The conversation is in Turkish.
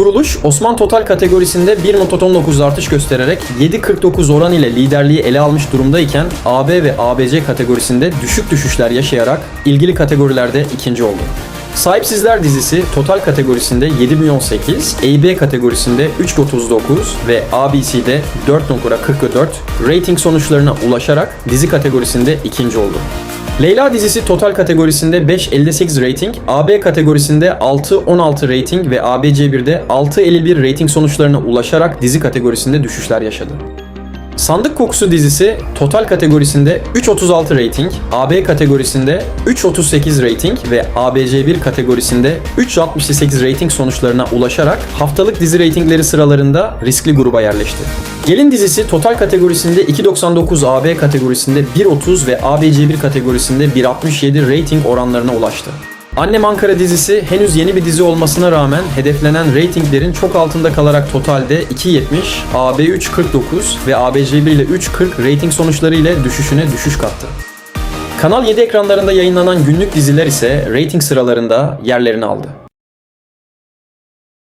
Kuruluş Osman Total kategorisinde 1.19 artış göstererek 7.49 oran ile liderliği ele almış durumdayken AB ve ABC kategorisinde düşük düşüşler yaşayarak ilgili kategorilerde ikinci oldu. Sahipsizler dizisi total kategorisinde 7 milyon 8, AB kategorisinde 3.39 ve ABC'de 4.44 rating sonuçlarına ulaşarak dizi kategorisinde ikinci oldu. Leyla dizisi total kategorisinde 5.58 rating, AB kategorisinde 6.16 rating ve ABC1'de 6.51 rating sonuçlarına ulaşarak dizi kategorisinde düşüşler yaşadı. Sandık Kokusu dizisi total kategorisinde 3.36 rating, AB kategorisinde 3.38 rating ve ABC1 kategorisinde 3.68 rating sonuçlarına ulaşarak haftalık dizi reytingleri sıralarında riskli gruba yerleşti. Gelin dizisi total kategorisinde 2.99 AB kategorisinde 1.30 ve ABC1 kategorisinde 1.67 rating oranlarına ulaştı. Annem Ankara dizisi henüz yeni bir dizi olmasına rağmen hedeflenen reytinglerin çok altında kalarak totalde 2.70, AB 3.49 ve ABC1 ile 3.40 reyting sonuçları ile düşüşüne düşüş kattı. Kanal 7 ekranlarında yayınlanan günlük diziler ise reyting sıralarında yerlerini aldı.